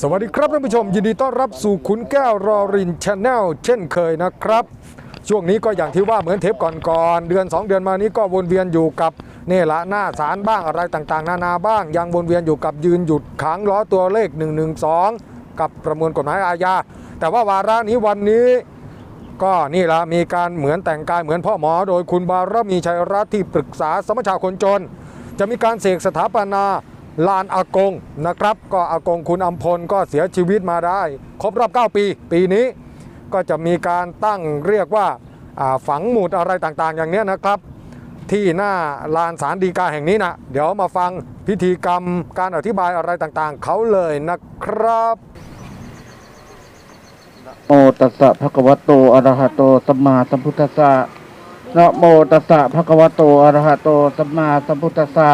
สวัสดีครับท่านผู้ชม ยินดีต้อนรับสู่ขุนแก้วรอรินชาแนลเช่นเคยนะครับ ช่วงนี้ก็อย่างที่ว่าเหมือนเทปก่อนๆเดือน 2 เดือนมานี้ก็วนเวียนอยู่กับนี่ละหน้าศาลบ้างอะไรต่างๆ นานาบ้าง ยังวนเวียนอยู่กับยืนหยุดขังล้อตัวเลข 112 กับประมวลกฎหมายอาญาแต่ว่าวาระนี้วันนี้ ก็นี่ละมีการเหมือนแต่งกายเหมือนพ่อหมอ โดยคุณบารมีชัยรัตน์ที่ปรึกษาสมชาคนจน จะมีการเสกสถาปนา ลานอากงนะครับ ก็อากงคุณอัมพลก็เสียชีวิตมาได้ ครบรอบ 9 ปี ปีนี้ก็จะมีการตั้งเรียกว่าฝังหมุดอะไรต่างๆ อย่างนี้นะครับ ที่หน้าลานสารดีกาแห่งนี้นะเดี๋ยวมาฟังพิธีกรรมการอธิบายอะไรต่างๆ เขาเลยนะครับโมตัสสะภะคะวะโตอะระหะโตสัมมาสัมพุทธัสสะนะโมตัสสะภะคะวะโตอะระหะโตสัมมาสัมพุทธัสสะ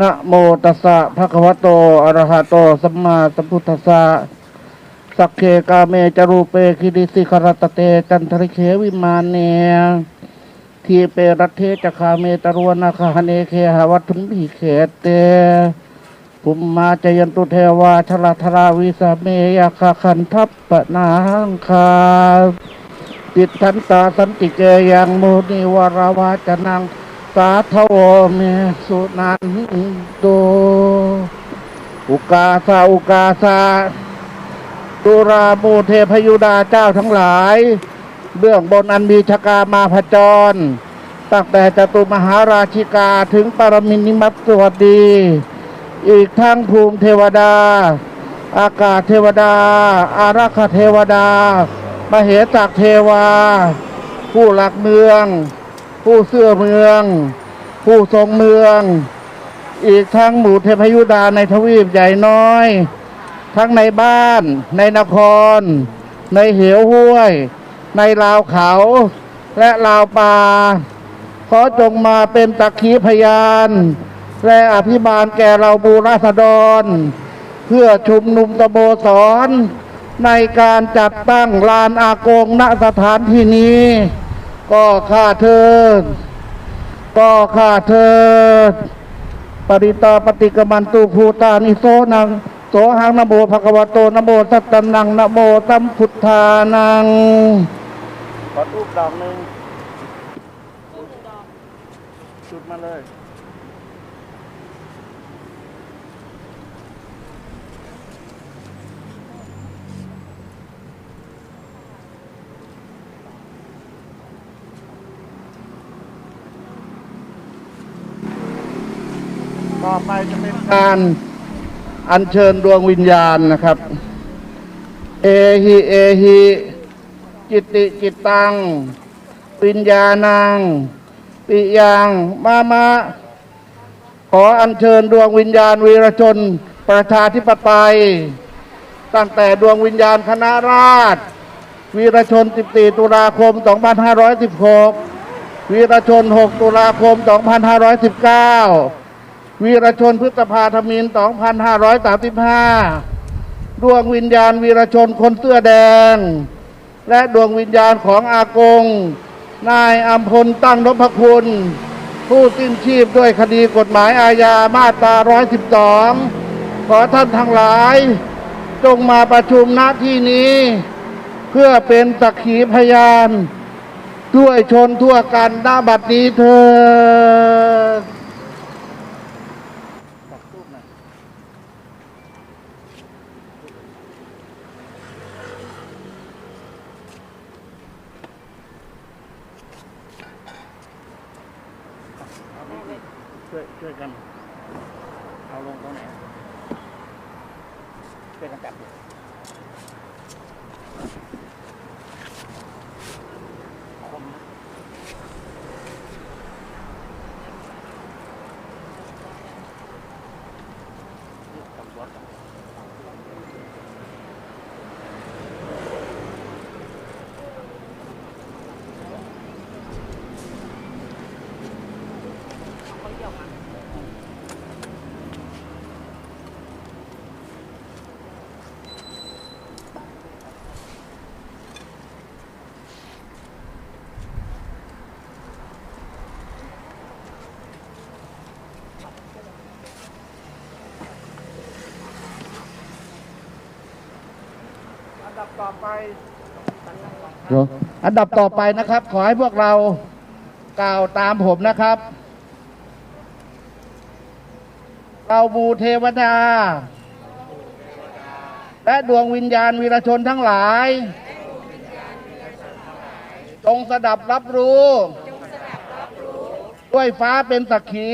นะโมตัสสะภะคะวะโตอะระหะโตสัมมาสัมพุทธัสสะสักเคกาเมจรูเปคิดิสิขรตเต จันทริเควิมานเนทีเปรัตเทจคาเมตรวนาคาเนเคหวัตถุนผีเขเตภุมมาจยันตุเทวาชลาธราวิสาเมยาคาคันทัพปนาหังคาติดทันตาสันติเกยังโมนิวราวาจนัง สาทวเมสุนันโตอุกาสาอุกาสาตุราโมเทพยุดาเจ้าทั้งหลาย เบื้องบนอันมีชกามาพจร ตั้งแต่จตุมหาราชิกาถึงปรมินิมัตสวัสดี อีกทั้งภูมิเทวดา อากาศเทวดา อารักขเทวดา มเหตักเทวา ผู้หลักเมือง ผู้เสื้อเมือง ผู้ทรงเมือง อีกทั้งหมู่เทพยุดาในทวีปใหญ่น้อย ทั้งในบ้าน ในนคร ในเหวห้วย ในลาวเขา และลาวป่าขอจงมาเป็นตักขีพยาน และอภิบาลแก่เราบูราษฎร เพื่อชุมนุมตโบสรในการจัดตั้งลานอากงณสถานที่นี้ ก็ข้าเทิดก็ข้าเทิดปริตาปฏิกมันตุภูตานิโสนังโสหังนโมภควโตนโมสัตตนังนโมสัมพุทธานังขอทูบดอกหนึ่งจุดมาเลย ต่อไปจะเป็นการอัญเชิญดวงวิญญาณนะครับ เอหิเอหิจิตติจิตตังวิญญาณัง ปิยังมามะ ขออัญเชิญดวงวิญญาณวีรชน ประชาธิปไตย ตั้งแต่ดวงวิญญาณคณะราษฎรวีรชน 14 ตุลาคม 2516 วีรชน 6 ตุลาคม 2519 วีรชนพฤษภาธมิน 2535 ดวงวิญญาณวีรชนคนเสื้อแดง และดวงวิญญาณของอากง นายอัมพลตั้งนพคุณ ผู้สิ้นชีพด้วยคดีกฎหมายอาญามาตรา 112 ขอท่านทั้งหลาย จงมาประชุมณที่นี้ เพื่อเป็นสักขีพยานด้วยชนทั่วกันหน้าบัดนี้เถิด ช่วยช่วยกัน เอาลงตรงไหนช่วยกันจับดิคมนะจับหัวจับ ต่อไปอันดับต่อไปนะครับ ขอให้พวกเรากล่าวตามผมนะครับ เราบูเทวดา และดวงวิญญาณวีรชนทั้งหลาย จงสดับรับรู้ ด้วยฟ้าเป็นสักขี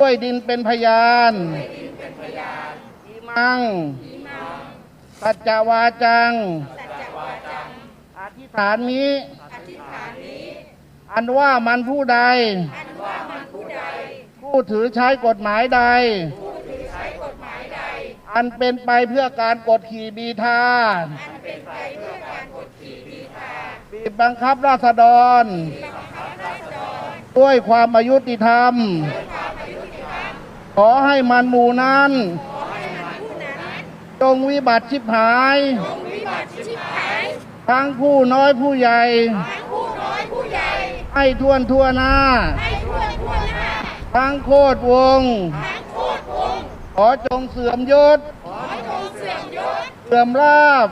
ด้วยดินเป็นพยานอิมัง สัจจวาจัง อธิษฐานนี้ อันว่ามันผู้ใด ผู้ถือใช้กฎหมายใด อันเป็นไปเพื่อการกดขี่บีทาบีบบังคับราษฎร ด้วยความอายุติธรรม ขอให้มันหมู่นั้น จงวิบัติชิบหาย ทั้งผู้น้อยผู้ใหญ่ ให้ทวนทั่วหน้า ทั้งโคตรวง ขอจงเสื่อมยศ เสื่อมลาบ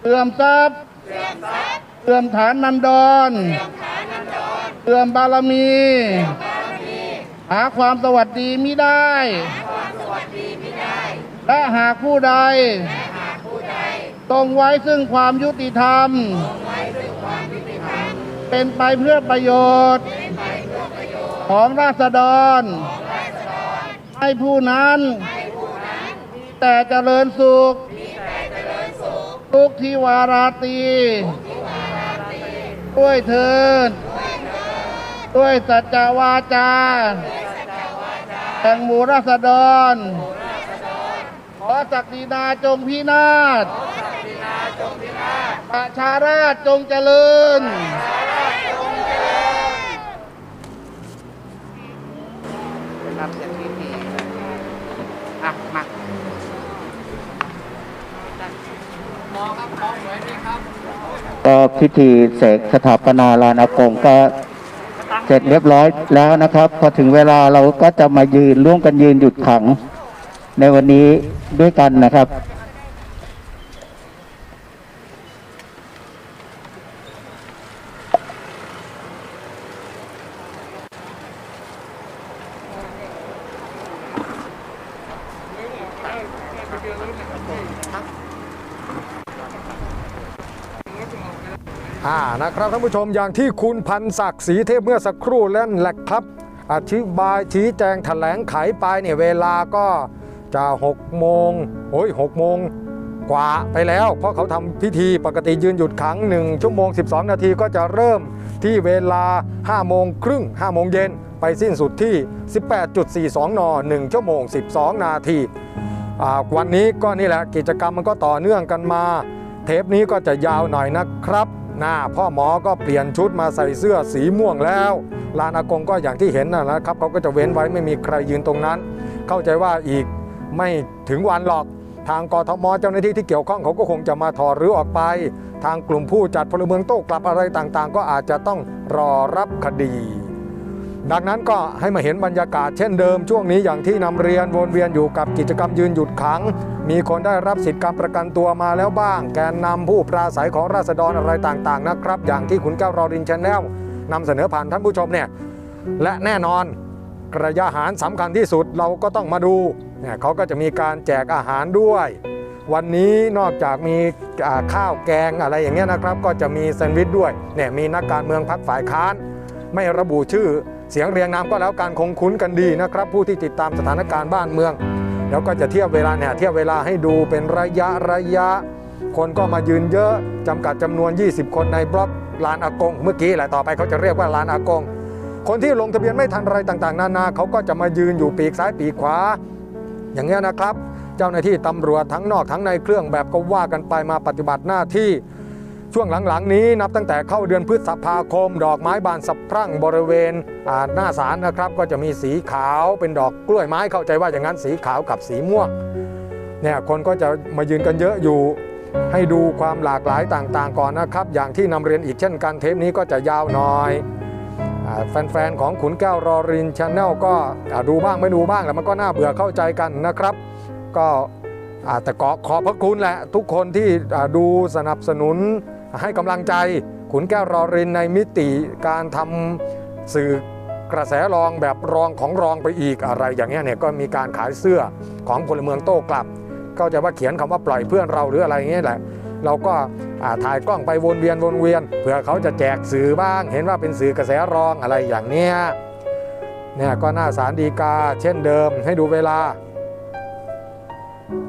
เสื่อมทรัพย์ เสื่อมฐานนันดร เสื่อมบารมี หาความสวัสดีมิได้ และหากผู้ใด ตรงไว้ซึ่งความยุติธรรม เป็นไปเพื่อประโยชน์ ของราษฎร ให้ผู้นั้นมีแต่เจริญสุข ทุกทิวาราตรีด้วยเถิดด้วยสัจจวาจาแห่งหมู่ราษฎรขอ ศักดินาจงพินาศประชาราชจงเจริญ รับเสร็จพิธีอะ มาก็พิธีเสกสถาปนาลานอากงก็เสร็จเรียบร้อยแล้วนะครับ พอถึงเวลาเราก็จะมายืนร่วมกันยืนหยุดขัง ในวันนี้ด้วยกันนะครับ อ่านะครับท่านผู้ชมอย่างที่คุณพันศักดิ์ศรีเทพเมื่อสักครู่เล่นแหละครับ อธิบายชี้แจงแถลงไขไปเนี่ยเวลาก็ จะ6โมงโอ้ย6โมงกว่าไปแล้ว เพราะเขาทำพิธีปกติยืนหยุดขัง1ชั่วโมง 12 นาทีก็จะเริ่มที่เวลา 5 โมงครึ่ง 5 โมงเย็นไปสิ้นสุดที่ 18.42 น 1 ชั่วโมง 12 นาทีวันนี้ก็นี่แหละกิจกรรมมันก็ต่อเนื่องกันมา เทปนี้ก็จะยาวหน่อยนะครับหน้าพ่อหมอก็เปลี่ยนชุดมาใส่เสื้อสีม่วงแล้วลานอากงก็อย่างที่เห็นนะครับเขาก็จะเว้นไว้ไม่มีใครยืนตรงนั้น เข้าใจว่าอีก ไม่ถึงวันหรอกทางกทมเจ้าหน้าที่ที่เกี่ยวข้องเขาก็คงจะมาถอดรื้อออกไป ทางกลุ่มผู้จัดพลเมืองโต้กลับอะไรต่างๆ ก็อาจจะต้องรอรับคดี ดังนั้นก็ให้มาเห็นบรรยากาศเช่นเดิมช่วงนี้อย่างที่นำเรียนวนเวียนอยู่กับกิจกรรมยืนหยุดขัง มีคนได้รับสิทธิการประกันตัวมาแล้วบ้าง แกนนำผู้ปราศัยของราษฎรอะไรต่างๆนะครับ อย่างที่คุณแก้วรอรินชแนลนำเสนอผ่านท่านผู้ชมเนี่ยและแน่นอนกระยาหารสำคัญที่สุดเราก็ต้องมาดู เนี่ยเขาก็จะมีการแจกอาหารด้วย วันนี้นอกจากมีข้าวแกงอะไรอย่างเงี้ยนะครับ ก็จะมีแซนด์วิชด้วยเนี่ยมีนักการเมืองพักฝ่ายค้าน ไม่ระบุชื่อเสียงเรียงนามก็แล้วการคงคุ้นกันดีนะครับ ผู้ที่ติดตามสถานการณ์บ้านเมือง แล้วก็จะเทียบเวลาเนี่ยเทียบเวลาให้ดูเป็นระยะระยะ คนก็มายืนเยอะจำกัดจำนวน 20 คนในบล็อกลานอากง เมื่อกี้แหละต่อไปเขาจะเรียกว่าลานอากง คนที่ลงทะเบียนไม่ทันอะไรต่าง ๆ นานาเขาก็จะมายืนอยู่ปีกซ้ายปีกขวา อย่างเงี้ยนะครับ เจ้าหน้าที่ตำรวจทั้งนอกทั้งในเครื่องแบบก็ว่ากันไปมาปฏิบัติหน้าที่ ช่วงหลังๆ นี้นับตั้งแต่เข้าเดือนพฤษภาคม ดอกไม้บานสะพรั่งบริเวณหน้าศาลนะครับ ก็จะมีสีขาวเป็นดอกกล้วยไม้เข้าใจว่าอย่างนั้นสีขาวกับสีม่วงเนี่ยคนก็จะมายืนกันเยอะอยู่ให้ดูความหลากหลายต่างๆ ก่อนนะครับ อย่างที่นำเรียนอีกเช่นกันเทปนี้ก็จะยาวหน่อย แฟนๆของขุนแก้วรอรินชาแนลก็ดูบ้างไม่ดูบ้างแล้วมันก็น่าเบื่อเข้าใจกันนะครับ ก็แต่ก็ขอบพระคุณแหละทุกคนที่ดูสนับสนุนให้กำลังใจขุนแก้วรอรินในมิติการทำสื่อกระแสรองแบบรองของรองไปอีกอะไรอย่างเงี้ยเนี่ยก็มีการขายเสื้อของพลเมืองโต้กลับ ก็จะว่าเขียนคำว่าปล่อยเพื่อนเราหรืออะไรเงี้ยแหละ เราก็ ถ่ายกล้องไปวนเวียนวนเวียนเผื่อเขาจะแจกสื่อบ้าง เห็นว่าเป็นสื่อกระแสรองอะไรอย่างเนี้ยเนี่ยก็หน้าสารดีกา เช่นเดิมให้ดูเวลา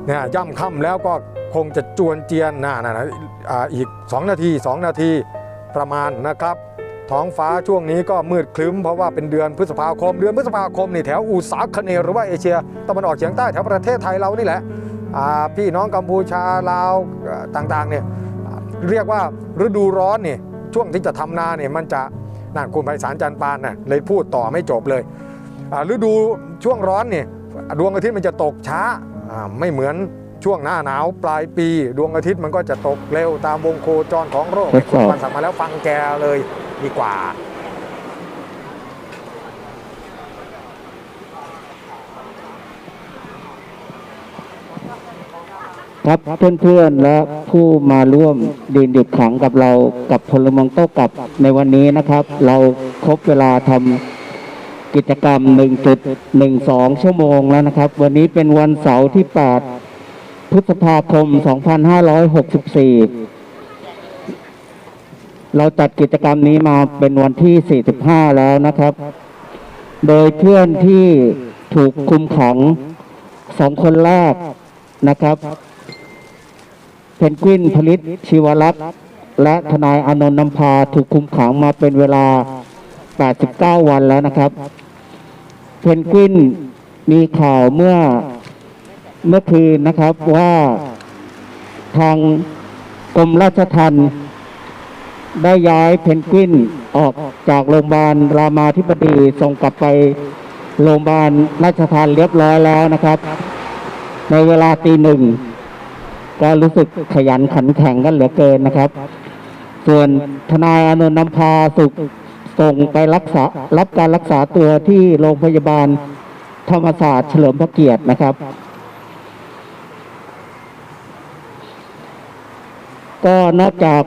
เนี่ยย่ำค่ำแล้วก็คงจะจวนเจียนนะนะนะอ่าอีก 2 นาที 2 นาทีประมาณนะครับ ท้องฟ้าช่วงนี้ก็มืดครึ้มเพราะว่าเป็นเดือนพฤษภาคม เดือนพฤษภาคมนี่แถวอุษาคเนหรือว่าเอเชียตะวันออกเฉียงใต้แถวประเทศไทยเรานี่แหละพี่น้องกัมพูชาลาวต่างๆเนี่ย เรียกว่าฤดูร้อนเนี่ยช่วงที่จะทำนาเนี่ยมันจะนั่นคุณไพศาลจันทร์ปานน่ะเลยพูดต่อไม่จบเลยอ่าฤดูช่วงร้อนเนี่ยดวงอาทิตย์มันจะตกช้าอ่าไม่เหมือนช่วงหน้าหนาวปลายปี ดวงอาทิตย์มันก็จะตกเร็วตามวงโคจรของโลกทดสอบมันสั่งมาแล้วฟังแกเลยดีกว่า ครับเพื่อนๆและผู้มาร่วมดินหยุดขังกับเรากับพลเมืองโต้กลับในวันนี้นะครับ เราครบเวลาทำกิจกรรม 1.12 ชั่วโมงแล้วนะครับ วันนี้เป็นวันเสาร์ที่ 8 พฤษภาคม 2564 เราจัดกิจกรรมนี้มาเป็นวันที่ 45 แล้วนะครับ โดยเพื่อนที่ถูกคุมขังสองคนแรกนะครับ เพนกวินผลิตชีวรักษ์และทนายอนนท์นำพาถูกคุมขังมาเป็นเวลา 89 วันแล้วนะครับ เพนกวินมีข่าวเมื่อเมื่อคืนนะครับว่าทางกรมราชทัณฑ์ได้ย้ายเพนกวินออกจากโรงพยาบาลรามาธิบดีส่งกลับไปโรงพยาบาลราชทัณฑ์เรียบร้อยแล้วนะครับ ในเวลาตีหนึ่ง ก็รู้สึกขยันขันแข็งกันเหลือเกินนะครับ ส่วนทนายอานนนำพาสุขส่งไปรักษารับการรักษาตัวที่โรงพยาบาลธรรมศาสตร์เฉลิมพระเกียรตินะครับ ก็นอกจาก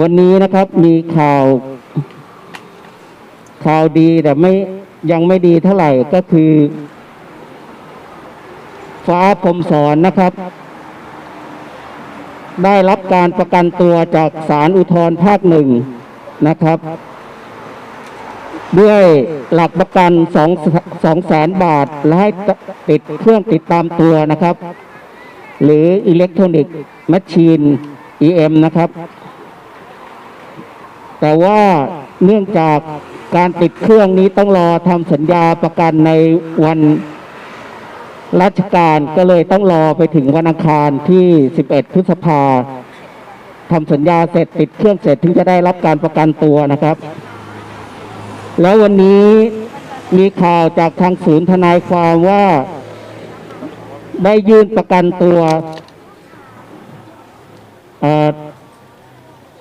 วันนี้นะครับมีข่าวข่าวดีแต่ไม่ยังไม่ดีเท่าไหร่ก็คือ ฟ้าพรมสอนนะครับ ได้รับการประกันตัวจากศาลอุทธรภาคหนึ่งนะครับ ด้วยหลักประกันสองสองแสนบาท และให้ติดเครื่องติดตามตัวนะครับ หรืออิเล็กทรอนิกส์แมชชีน EM นะครับ แต่ว่าเนื่องจากการติดเครื่องนี้ต้องรอทำสัญญาประกันในวัน ราชการก็เลยต้องรอไปถึงวันอังคารที่ 11 พฤษภาทำสัญญาเสร็จติดเครื่องเสร็จถึงจะได้รับการประกันตัวนะครับ แล้ววันนี้มีข่าวจากทางศูนย์ทนายความว่า ได้ยื่นประกันตัว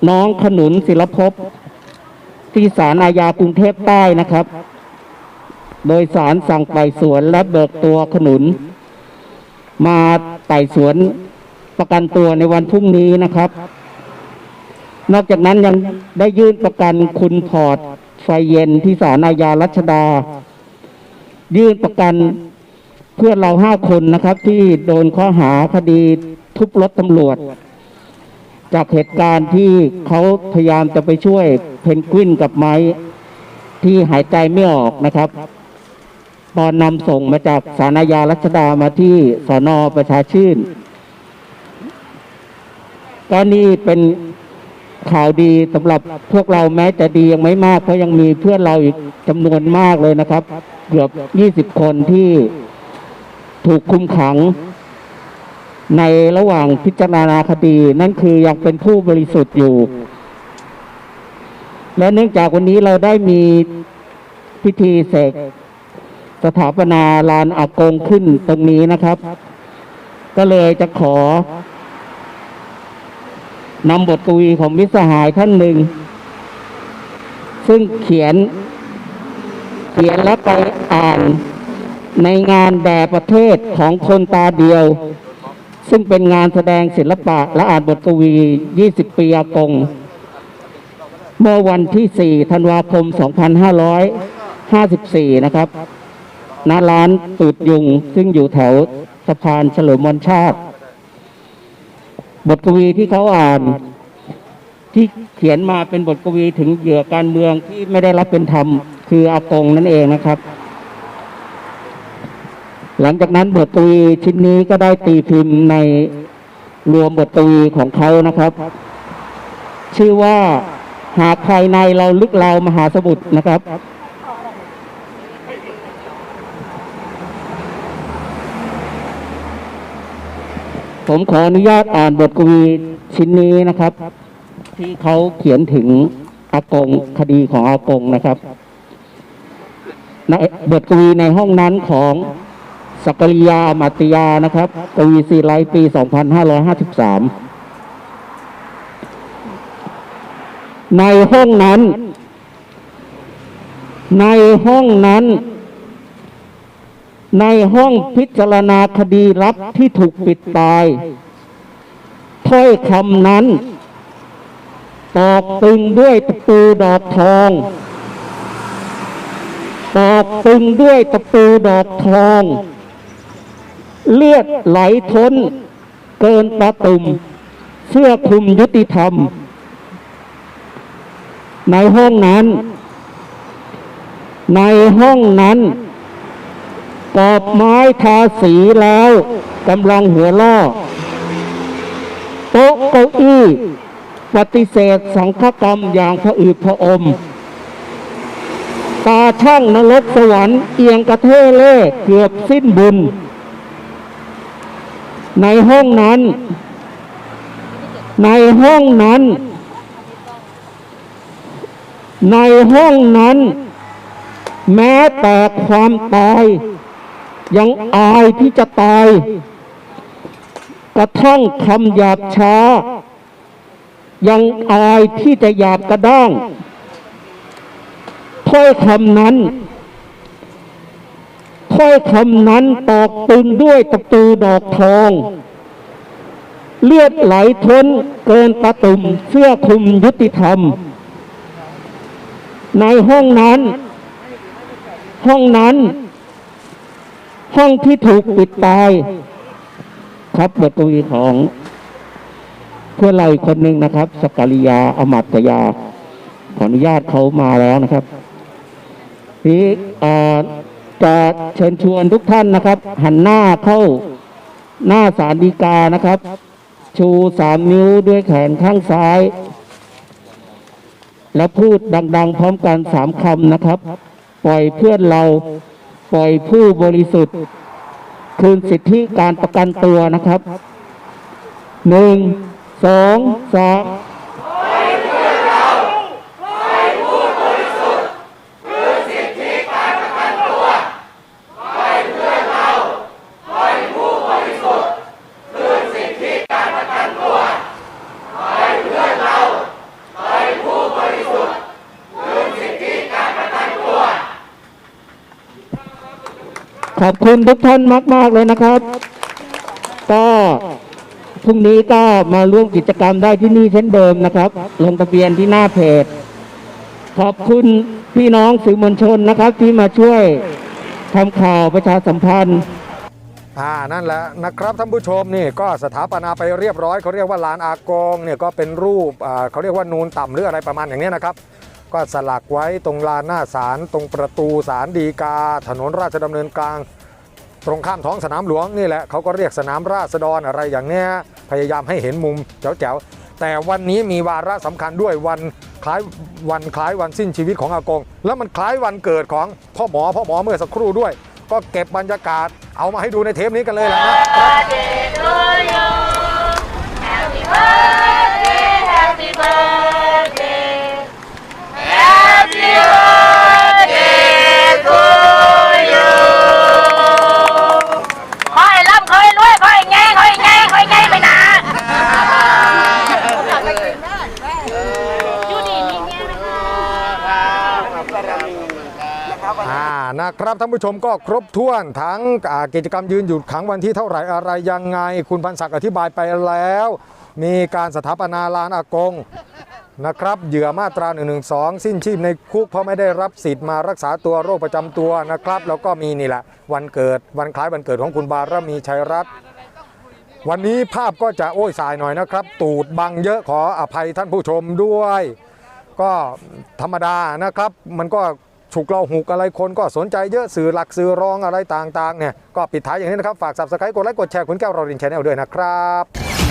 น้องขนุนศิลภพที่ศาลอาญากรุงเทพใต้นะครับ โดยศาลสั่งไต่สวนและเบิกตัวขนุน มาไต่สวนประกันตัวในวันพรุ่งนี้นะครับ นอกจากนั้นยังได้ยื่นประกันคุณพอร์ตไฟเย็นที่ศาลอาญารัชดา ยื่นประกันเพื่อนเราห้าคนนะครับ ที่โดนข้อหาคดีทุบรถตำรวจ จากเหตุการณ์ที่เขาพยายามจะไปช่วยเพนกวินกับไม้ที่หายใจไม่ออกนะครับ ตอนนำส่งมาจากสาราญารัชดามาที่สอนอประชาชื่น ก็นี่เป็นข่าวดีสำหรับพวกเราแม้จะดียังไม่มากเพราะยังมีเพื่อนเราอีกจำนวนมากเลยนะครับ เกือบ 20 คนที่ถูกคุมขัง ในระหว่างพิจารณาคดี นั่นคือยังเป็นผู้บริสุทธิ์อยู่ และเนื่องจากวันนี้เราได้มีพิธีเสก สถาปนาลานอากงขึ้นตรงนี้นะครับ ก็เลยจะขอนำบทกวีของมิสหายท่านหนึ่ง ซึ่งเขียน เขียนแล้วไปอ่านในงานแด่ประเทศของคนตาเดียว ซึ่งเป็นงานแสดงศิลปะและอ่านบทกวี 20 ปีอากง เมื่อวันที่ 4 ธันวาคม 2554 นะครับ ณร้านตูดยุง ซึ่งอยู่แถวสะพานเฉลิมวันชาติ บทกวีที่เขาอ่าน ที่เขียนมาเป็นบทกวีถึงเหยื่อการเมืองที่ไม่ได้รับเป็นธรรม คืออากงนั่นเองนะครับ หลังจากนั้นบทกวีชิ้นนี้ก็ได้ตีพิมพ์ในรวมบทกวีของเขานะครับ ชื่อว่าหากภายในเราลึกเรามหาสมุทรนะครับ ผมขออนุญาตอ่านบทกวีชิ้นนี้นะครับ ที่เขาเขียนถึงอากงคดีของอากงนะครับในบทกวีในห้องนั้นของสักริยามาติยานะครับ กวีซีไลปี 2553 ในห้องนั้น ในห้องนั้น ในห้องพิจารณาคดีลับที่ถูกปิดตาย ถ้อยคำนั้น ตอกตึงด้วยตะปูดอกทอง ตอกตึงด้วยตะปูดอกทอง เลือดไหลท้น เกินตาตุ่มเสื้อคลุมยุติธรรม ในห้องนั้น ในห้องนั้น กอบไม้ทาสีแล้วกำลังหัวล่อโต๊ะเก้าอี้ปฏิเสธสังฆกรรมอย่างผะอืดผะอม ตาช่างนรกสวรรค์เอียงกระเทเล่เกือบสิ้นบุญ ในห้องนั้น ในห้องนั้น ในห้องนั้น แม้แต่ความตาย ยังอายที่จะตาย กระทั่งคำหยาบช้า ยังอายที่จะหยาบกระด้างถ้อยคำนั้นถ้อยคำนั้นตอกตึงด้วยตะปูดอกทอง เลือดไหลท้นเกินตะตุ่มเสื้อคลุมยุติธรรม ในห้องนั้น ห้องนั้น ห้องที่ถูกปิดตาย ครับบทกวีของเพื่อนเราอีกคนหนึ่งนะครับ สกกริยาอมัตยา ขออนุญาตเขามาแล้วนะครับทีนี้เอ่จะเชิญชวนทุกท่านนะครับ หันหน้าเข้าหน้าสารดีกานะครับ ชูสามนิ้วด้วยแขนข้างซ้าย และพูดดัง ๆ พร้อมกันสามคำนะครับ ปล่อยเพื่อนเรา ปล่อยผู้บริสุทธิ์ คืนสิทธิการประกันตัวนะครับหนึ่งสองสาม ขอบคุณทุกท่านมาก ๆ เลยนะครับ ก็พรุ่งนี้ก็มาร่วมกิจกรรมได้ที่นี่เช่นเดิมนะครับ ลงทะเบียนที่หน้าเพจ ขอบคุณพี่น้องสื่อมวลชนนะครับ ที่มาช่วยทำข่าวประชาสัมพันธ์อ่านั่นแหละนะครับท่านผู้ชมนี่ก็สถาปนาไปเรียบร้อยเขาเรียกว่าลานอากงเนี่ยก็เป็นรูปอ่าเขาเรียกว่านูนต่ำหรืออะไรประมาณอย่างนี้นะครับ ก็สลักไว้ตรงลานหน้าศาลตรงประตูศาลดีกา ถนนราชดำเนินกลาง ตรงข้ามท้องสนามหลวงนี่แหละเขาก็เรียกสนามราษฎรอะไรอย่างเนี้ยพยายามให้เห็นมุมแจ๋วๆแต่วันนี้มีวาระสำคัญด้วยวันคล้ายวันคล้ายวันสิ้นชีวิตของอากง แล้วมันคล้ายวันเกิดของพ่อหมอพ่อหมอเมื่อสักครู่ด้วย ก็เก็บบรรยากาศเอามาให้ดูในเทปนี้กันเลยแหละนะ นะคะอ่านั่นนะครับท่านผู้ชมก็ครบถ้วนทั้งกิจกรรมยืนหยุดขังวันที่เท่าไหร่อะไรยังไง คุณพันศักดิ์อธิบายไปแล้ว มีการสถาปนาลานอากงนะครับเหยื่อมาตรา1นึสิ้นชีพในคุกเพราะไม่ได้รับสิทธิ์มารักษาตัวโรคประจำตัวนะครับ แล้วก็มีนี่แหละ วันเกิดวันคล้ายวันเกิดของคุณบารมีชัยรัตน์วันนี้ภาพก็จะโอ้ยสายหน่อยนะครับ ตูดบังเยอะขออภัยท่านผู้ชมด้วย ก็ธรรมดานะครับ มันก็ ฉุกเราหุกอะไรคนก็สนใจเยอะสื่อหลักสื่อรองอะไรต่างๆเนี่ยก็ปิดท้ายอย่างนี้นะครับ ฝากสับสไครต์กดไลค์กดแชร์คุณแก้วรอรินชาแนลด้วยนะครับ